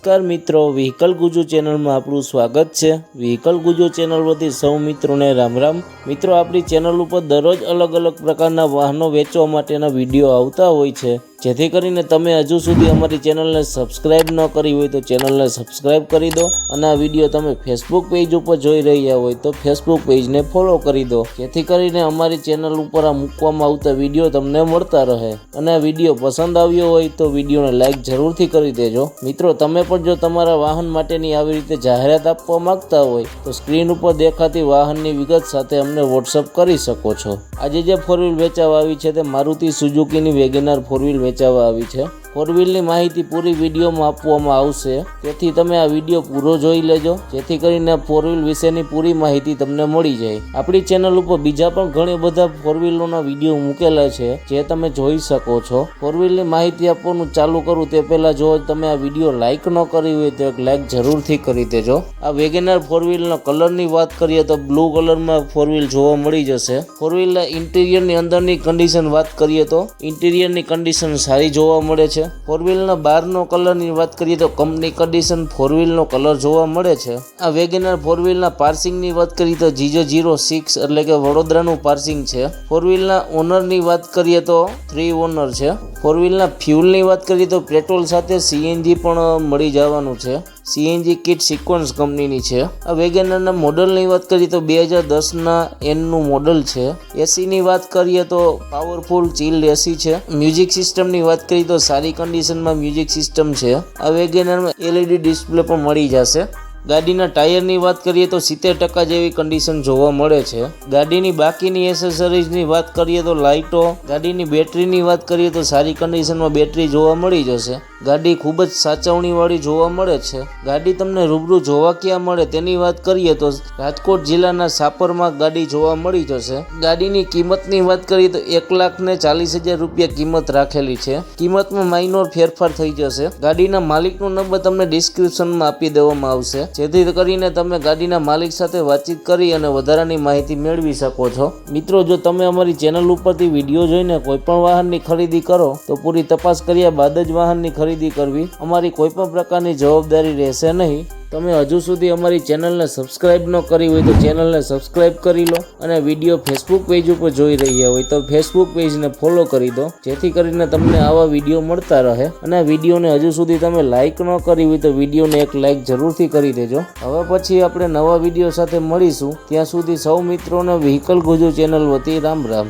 નમસ્કાર મિત્રો વ્હીકલ ગુજુ ચેનલમાં આપણું સ્વાગત છે. વ્હીકલ ગુજુ ચેનલ પરથી સૌ મિત્રોને રામ રામ. મિત્રો, આપણી ચેનલ ઉપર દરરોજ અલગ અલગ પ્રકારના વાહનો વેચવા માટેના વીડિયો આવતા હોય છે. જેથી કરીને તમે હજુ સુધી અમારી ચેનલને સબસ્ક્રાઇબ ન કરી હોય તો ચેનલને સબસ્ક્રાઇબ કરી દો અને આ વીડિયો તમે ફેસબુક પેજ ઉપર જોઈ રહ્યા હોય તો ફેસબુક પેજને ફોલો કરી દો. જેથી કરીને અમારી ચેનલ ઉપર આ મૂકવામાં આવતા વીડિયો તમને મળતા રહે. અને આ વીડિયો પસંદ આવ્યો હોય તો વિડીયોને લાઇક જરૂરથી કરી દેજો. મિત્રો, તમે પણ જો તમારા વાહન માટેની આવી રીતે જાહેરાત આપવા માંગતા હોય તો સ્ક્રીન ઉપર દેખાતી વાહનની વિગત સાથે અમને વોટ્સઅપ કરી શકો છો. આજે જે ફોર વ્હીલ વેચાવા આવી છે તે મારુતિ સુઝુકીની વેગેનાર ફોર વ્હીલ વેચાવા આવી છે. ફોર વ્હીલની માહિતી પૂરી વિડીયોમાં આપવામાં આવશે. તેથી તમે આ વીડિયો પૂરો જોઈ લેજો, જેથી કરીને ફોર વ્હીલ વિશેની પૂરી માહિતી તમને મળી જાય. આપણી ચેનલ ઉપર બીજા પણ ઘણી બધા ફોર વ્હીલોના વીડિયો મૂકેલા છે, જે તમે જોઈ શકો છો. ફોર વ્હીલની માહિતી આપવાનું ચાલુ કરું તે પહેલાં જો તમે આ વીડિયો લાઇક ન કરી હોય તો એક લાઇક જરૂરથી કરી દેજો. આ વેગેનાર ફોર વ્હીલના કલરની વાત કરીએ તો બ્લુ કલરમાં ફોર વ્હીલ જોવા મળી જશે. ફોર વ્હીલના ઇન્ટિરિયરની અંદરની કન્ડિશન વાત કરીએ તો, ઇન્ટિરિયરની કન્ડિશન સારી જોવા મળે છે. ફોર વ્હીલના બહારનો કલરની વાત કરીએ તો કંપની કન્ડિશન ફોર વ્હીલનો કલર જોવા મળે છે. આ વેગેનર ફોર વ્હીલના પાર્સિંગની વાત કરીએ તો જીજો જીરો સિક્સ એટલે કે વડોદરાનું પાર્સિંગ છે. ફોર વ્હીલના ઓનરની વાત કરીએ તો થ્રી ઓનર છે. ફોર વ્હીલના ફ્યુલની વાત કરીએ તો પેટ્રોલ સાથે સીએનજી પણ મળી જવાનું છે. સીએનજી કિટ સિક્વન્સ કંપનીની છે. આ વેગેનરના મોડલની વાત કરીએ તો બે હજાર દસના એનનું મોડલ છે. એસીની વાત કરીએ તો પાવરફુલ ચીલ એસી છે. મ્યુઝિક સિસ્ટમની વાત કરીએ તો સારી કન્ડિશનમાં મ્યુઝિક સિસ્ટમ છે. આ વેગેનરમાં એલઈડી ડિસ્પ્લે પણ મળી જશે. ગાડીના ટાયરની વાત કરીએ તો સિત્તેર ટકા જેવી કન્ડિશન જોવા મળે છે. ગાડીની બાકીની એસેસરીઝની વાત કરીએ તો લાઇટો, ગાડીની બેટરીની વાત કરીએ તો સારી કન્ડિશનમાં બેટરી જોવા મળી જશે. ગાડી ખૂબ જ સાચવણીવાળી જોવા મળે છે. ગાડી તમને રૂબરૂ જોવા ક્યાં મળે તેની વાત કરીએ તો રાજકોટ જિલ્લાના સાપરમાં ગાડી જોવા મળી જશે. ગાડીની કિંમતની વાત કરીએ તો એક લાખ ને ચાલીસ હજાર રૂપિયા કિંમત રાખેલી છે. કિંમતમાં માઇનોર ફેરફાર થઈ જશે. ગાડીના માલિકનો નંબર તમને ડિસ્ક્રિપ્શનમાં આપી દેવામાં આવશે. જેથી કરીને તમે ગાડીના માલિક સાથે વાતચીત કરી અને વધારાની માહિતી મેળવી શકો છો. મિત્રો, જો તમે અમારી ચેનલ ઉપરથી વીડિયો જોઈને કોઈપણ વાહનની ખરીદી કરો, તો પૂરી તપાસ કર્યા બાદ જ વાહનની ખરીદી કરવી અમારી કોઈપણ પ્રકારની જવાબદારી રહેશે નહીં. તમે હજુ સુધી અમારી ચેનલને સબસ્ક્રાઇબ ન કરી હોય તો ચેનલને સબસ્ક્રાઇબ કરી લો અને વીડિયો ફેસબુક પેજ ઉપર જોઈ રહ્યા હોય તો ફેસબુક પેજને ફોલો કરી દો. જેથી કરીને તમને આવા વીડિયો મળતા રહે અને વિડીયોને હજુ સુધી તમે લાઇક ન કરી હોય તો વિડીયોને એક લાઇક જરૂરથી કરી દેજો. હવે પછી આપણે નવા વીડિયો સાથે મળીશું. ત્યાં સુધી સૌ મિત્રોને વ્હીકલ ગુજુ ચેનલ વતી રામ રામ.